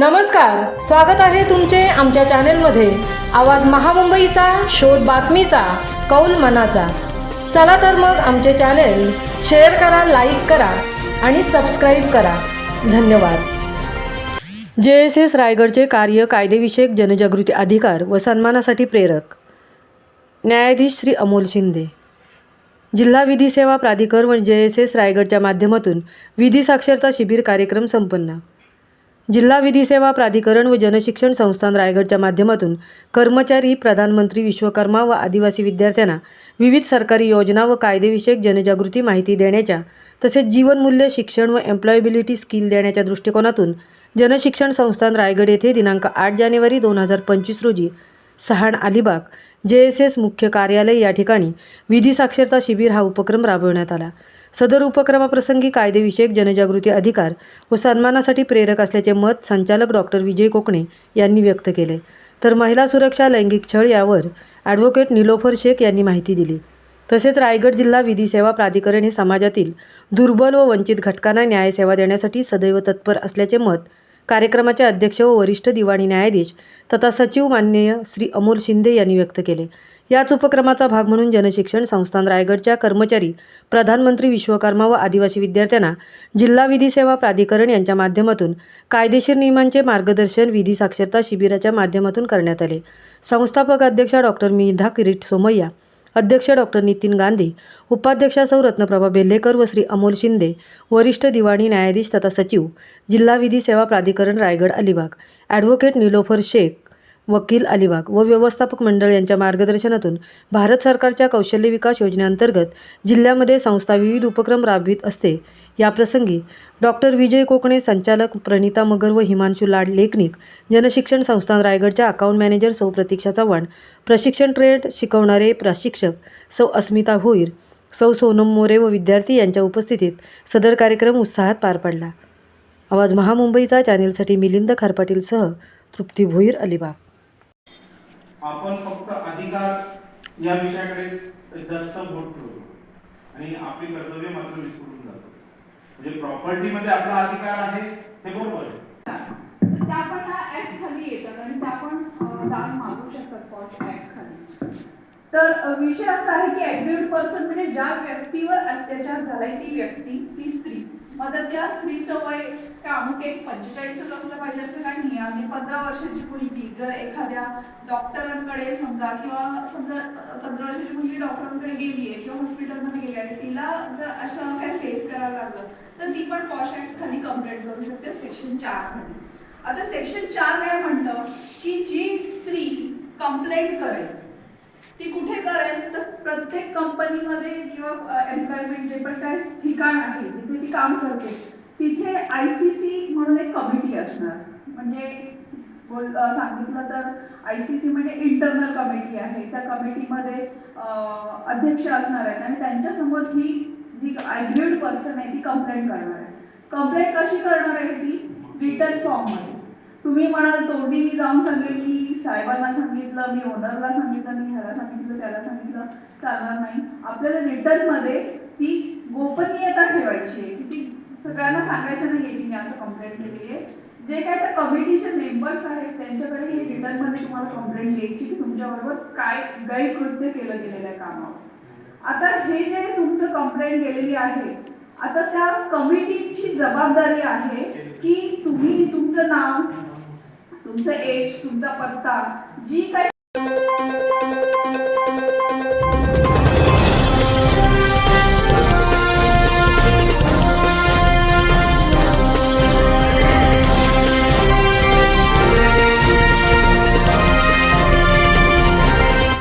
नमस्कार स्वागत आहे तुमचे आमच्या चॅनेलमध्ये. आवाज महामुंबईचा शोध बातमीचा कौल मनाचा. चला तर मग आमचे चॅनेल शेअर करा लाईक करा आणि सबस्क्राईब करा. धन्यवाद. जे एस एस रायगडचे कार्य कायदेविषयक जनजागृती अधिकार व सन्मानासाठी प्रेरक. न्यायाधीश श्री अमोल शिंदे. जिल्हा विधी सेवा प्राधिकर व जे एस एस रायगडच्या माध्यमातून विधी साक्षरता शिबिर कार्यक्रम संपन्न. जिल्हा विधी सेवा प्राधिकरण व जनशिक्षण संस्थान रायगडच्या माध्यमातून कर्मचारी प्रधानमंत्री विश्वकर्मा व आदिवासी विद्यार्थ्यांना विविध सरकारी योजना व कायदेविषयक जनजागृती माहिती देण्याच्या तसेच जीवनमूल्य शिक्षण व एम्प्लॉयबिलिटी स्किल देण्याच्या दृष्टिकोनातून जनशिक्षण संस्थान रायगड येथे दिनांक आठ जानेवारी दोन हजार पंचवीस रोजी सहाण अलिबाग जे एस एस मुख्य कार्यालय या ठिकाणी विधी साक्षरता शिबिर हा उपक्रम राबवण्यात आला. सदर उपक्रमाप्रसंगी कायदेविषयक जनजागृती अधिकार व सन्मानासाठी प्रेरक असल्याचे मत संचालक डॉक्टर विजय कोकणे यांनी व्यक्त केले. तर महिला सुरक्षा लैंगिक छळ यावर ॲडव्होकेट निलोफर शेख यांनी माहिती दिली. तसेच रायगड जिल्हा विधी सेवा प्राधिकरण हे समाजातील दुर्बल व वंचित घटकांना न्यायसेवा देण्यासाठी सदैव तत्पर असल्याचे मत कार्यक्रमाचे अध्यक्ष व वरिष्ठ दिवाणी न्यायाधीश तथा सचिव माननीय श्री अमोल शिंदे यांनी व्यक्त केले. याच उपक्रमाचा भाग म्हणून जनशिक्षण संस्थान रायगडच्या कर्मचारी प्रधानमंत्री विश्वकर्मा व आदिवासी विद्यार्थ्यांना जिल्हा विधी सेवा प्राधिकरण यांच्या माध्यमातून कायदेशीर नियमांचे मार्गदर्शन विधी साक्षरता शिबिराच्या माध्यमातून करण्यात आले. संस्थापक अध्यक्षा डॉक्टर मिधा किरीट सोमय्या अध्यक्ष डॉक्टर नितीन गांधी उपाध्यक्षा सौ. रत्नप्रभा बेल्लेकर व श्री अमोल शिंदे वरिष्ठ दिवाणी न्यायाधीश तथा सचिव जिल्हा विधी सेवा प्राधिकरण रायगड अलिबाग. ॲडव्होकेट निलोफर शेख वकील अलिबाग व व्यवस्थापक मंडळ यांच्या मार्गदर्शनातून भारत सरकारच्या कौशल्य विकास योजनेअंतर्गत जिल्ह्यामध्ये संस्था विविध उपक्रम राबवित असते. याप्रसंगी डॉक्टर विजय कोकणे संचालक प्रणिता मगर व हिमांशू लाड लेखनिक जनशिक्षण संस्थान रायगडच्या अकाउंट मॅनेजर सौ प्रतीक्षा चव्हाण प्रशिक्षण ट्रेड शिकवणारे प्रशिक्षक सौ अस्मिता भोईर सौ सोनम मोरे व विद्यार्थी यांच्या उपस्थितीत सदर कार्यक्रम उत्साहात पार पडला. आवाज महामुंबईचा चॅनेलसाठी मिलिंद खारपाटीलसह तृप्ती भोईर अलिबाग. आपण फक्त अधिकार या विषयाकडे जास्त बोट ठेवतो. आणि आपली कर्तव्य मात्र विसरून जातो. म्हणजे प्रॉपर्टी मध्ये आपला अधिकार आहे हे बरोबर आहे. आपण त्या पण ह्या ऍक्ट खाली येतात आणि त्या पण दान मागू शकतात पॉश ऍक्ट खाली. तर विषय असा आहे की ऍग्रीड पर्सन म्हणजे ज्या व्यक्तीवर अत्याचार झालाय ती व्यक्ती ती स्त्री. मग आता त्या स्त्रीचं वय काय अमुक एक पंचेचाळीसच असलं पाहिजे असं काही नाही. आणि पंधरा वर्षाची मुलगी. जर एखाद्या डॉक्टरांकडे समजा किंवा समजा पंधरा वर्षाची मुलगी डॉक्टरांकडे गेली आहे किंवा हॉस्पिटलमध्ये गेली आणि तिला जर असं काय फेस करावं लागलं तर ती पण पॉश ऍक्ट खाली कंप्लेंट करू शकते सेक्शन चारमध्ये. आता सेक्शन चार काय म्हणतं? की जी स्त्री कंप्लेंट करेल ती कुठे करेल? तर प्रत्येक कंपनीमध्ये किंवा एम्प्लॉयमेंट जे पण काय ठिकाण आहे. तिथे ती काम करते. तिथे आय सी सी म्हणून एक कमिटी असणार. म्हणजे बोल सांगितलं तर आय सी सी म्हणजे इंटरनल कमिटी आहे. त्या कमिटीमध्ये अध्यक्ष असणार आहेत. आणि त्यांच्यासमोर ही जी ॲग्रीड पर्सन आहे ती कंप्लेंट करणार आहे. कंप्लेंट कशी करणार आहे ती? रिटर्न फॉर्ममध्ये तुम्ही म्हणाल तोंडी मी जाऊन सांगेल की साहेबांना सांगितलं मी ओनरला सांगितलं मी ह्याला सांगितलं त्याला सांगितलं. चालणार नाही. आपल्याला रिटर्नमध्ये ती गोपनीयता ठेवायची आहे. की ती सगळ्यांना सांगायचं नाही की मी असं कंप्लेंट केली आहे जे काय त्या कमिटीचे मेंबर्स आहेत त्यांच्याकडे हे रिटर्नमध्ये तुम्हाला कंप्लेंट द्यायची की तुमच्याबरोबर काय गैरकृत्य केलं गेलेलं आहे कामावर. आता हे जे तुमचं कंप्लेंट गेलेली आहे आता त्या कमिटीची जबाबदारी आहे की तुम्ही तुमचं नाव तुमचं एज तुमचा पत्ता जी काही